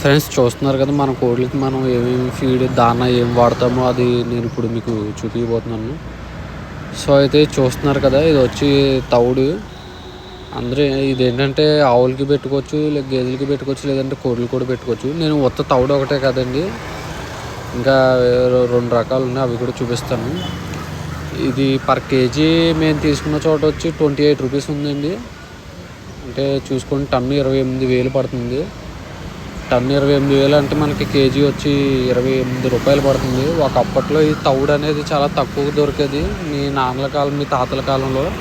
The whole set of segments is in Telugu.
ఫ్రెండ్స్ చూస్తున్నారు కదా మన కోళ్ళకి మనం ఏమేమి ఫీడ్ దానా ఏం వాడతామో అది నేను ఇప్పుడు మీకు చూపించబోతున్నాను. సో అయితే చూస్తున్నారు కదా ఇది వచ్చి తవుడు. అందరూ ఇది ఏంటంటే ఆవులకి పెట్టుకోవచ్చు లేక గేదెలకి పెట్టుకోవచ్చు లేదంటే కోళ్ళు కూడా పెట్టుకోవచ్చు. నేను ఉత్త తౌడు ఒకటే కదండి. ఇంకా రెండు రకాలు ఉన్నాయి అవి కూడా చూపిస్తాను. ఇది పర్ కేజీ మేము తీసుకున్న చోట వచ్చి ట్వంటీ ఎయిట్ రూపీస్ ఉందండి. అంటే చూసుకొని టన్ను ఇరవై ఎనిమిది వేలు పడుతుంది. టన్ను ఇరవై ఎనిమిది వేలు అంటే మనకి కేజీ వచ్చి ఇరవై ఎనిమిది రూపాయలు పడుతుంది. ఒక అప్పట్లో ఈ తౌడు అనేది చాలా తక్కువ దొరికేది. మీ నాన్నల కాలం మీ తాతల కాలంలో.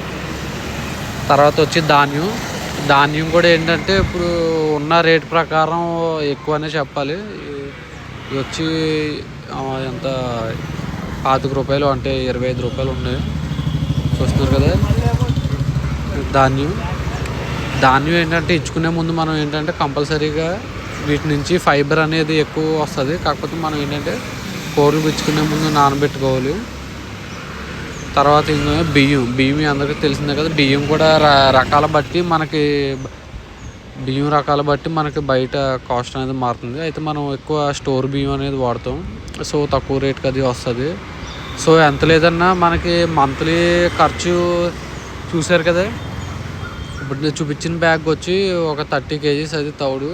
తర్వాత వచ్చి ధాన్యం. ధాన్యం కూడా ఏంటంటే ఇప్పుడు ఉన్న రేట్ ప్రకారం ఎక్కువనే చెప్పాలి. వచ్చి ఎంత? పాతిక రూపాయలు అంటే ఇరవై ఐదు రూపాయలు ఉన్నాయి. చూస్తున్నారు కదా? ధాన్యం. ధాన్యం ఏంటంటే ఇచ్చుకునే ముందు మనం ఏంటంటే కంపల్సరీగా వీటి నుంచి ఫైబర్ అనేది ఎక్కువ వస్తుంది. కాకపోతే మనం ఏంటంటే కూరలు పిచ్చుకునే ముందు నానబెట్టుకోవాలి. తర్వాత ఇంకా బియ్యం. బియ్యం అందరికీ తెలిసిందే కదా బియ్యం కూడా రకాల బట్టి మనకి బియ్యం రకాల బట్టి మనకి బయట కాస్ట్ అనేది మారుతుంది. అయితే మనం ఎక్కువ స్టోర్ బియ్యం అనేది వాడతాం. సో తక్కువ రేట్కి అది వస్తుంది. సో ఎంత లేదన్నా మనకి మంత్లీ ఖర్చు చూసారు కదా? ఇప్పుడు నేను చూపించిన బ్యాగ్ వచ్చి ఒక థర్టీ కేజీస్ అది తౌడు.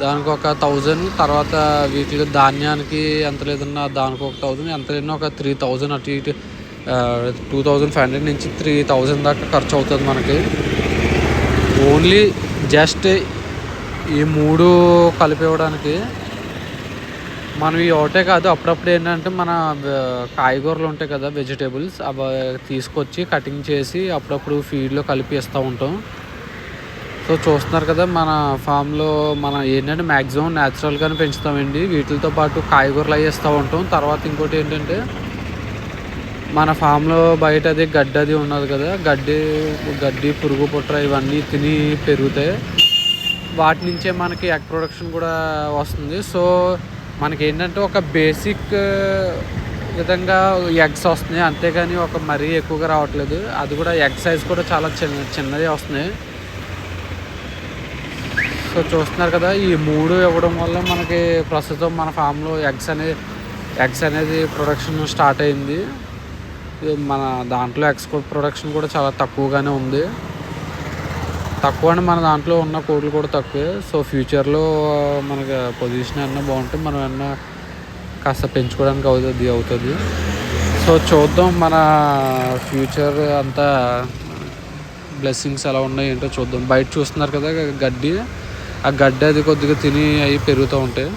దానికి ఒక థౌజండ్ తర్వాత వీటిలో ధాన్యానికి ఎంత లేదన్నా దానికి ఒక థౌజండ్ ఎంత లేదన్నా ఒక త్రీ థౌజండ్ అటు ఇటు టూ థౌజండ్ ఫైవ్ హండ్రెడ్ నుంచి త్రీ థౌజండ్ దాకా ఖర్చు అవుతుంది మనకి. ఓన్లీ జస్ట్ ఈ మూడు కలిపివ్వడానికి మనం ఈ ఒకటే కాదు అప్పుడప్పుడు ఏంటంటే మన కాయగూరలు ఉంటాయి కదా వెజిటేబుల్స్ అవి తీసుకొచ్చి కటింగ్ చేసి అప్పుడప్పుడు ఫీడ్లో కలిపి ఇస్తూ ఉంటాం. సో చూస్తున్నారు కదా మన ఫామ్లో మన ఏంటంటే మ్యాక్సిమం న్యాచురల్గానే పెంచుతామండి. వీటితో పాటు కాయగూరలు అవి ఉంటాం. తర్వాత ఇంకోటి ఏంటంటే మన ఫామ్లో బయట అది గడ్డి అది ఉన్నది కదా గడ్డి గడ్డి పురుగు పుట్ర ఇవన్నీ తిని పెరుగుతాయి. వాటి నుంచే మనకి ఎగ్ ప్రొడక్షన్ కూడా వస్తుంది. సో మనకి ఏంటంటే ఒక బేసిక్ విధంగా ఎగ్స్ వస్తున్నాయి. అంతేగాని ఒక మరీ ఎక్కువగా రావట్లేదు. అది కూడా ఎగ్ సైజ్ కూడా చాలా చిన్న చిన్నది వస్తున్నాయి. సో చూస్తున్నారు కదా ఈ మూడు ఇవ్వడం వల్ల మనకి ప్రస్తుతం మన ఫామ్లో ఎగ్స్ అనేది ఎగ్స్ అనేది ప్రొడక్షన్ స్టార్ట్ అయింది. మన దాంట్లో ఎక్స్పోర్ట్ ప్రొడక్షన్ కూడా చాలా తక్కువగానే ఉంది. తక్కువ అని మన దాంట్లో ఉన్న కోట్లు కూడా తక్కువే. సో ఫ్యూచర్లో మనకి పొజిషన్ అన్న బాగుంటే మనం అన్న కాస్త పెంచుకోవడానికి అవుతుంది అవుతుంది. సో చూద్దాం మన ఫ్యూచర్ అంతా బ్లెస్సింగ్స్ ఎలా ఉన్నాయి ఏంటో చూద్దాం. బయట చూస్తున్నారు కదా గడ్డి. ఆ గడ్డి అది కొద్దిగా తిని అవి పెరుగుతూ ఉంటాయి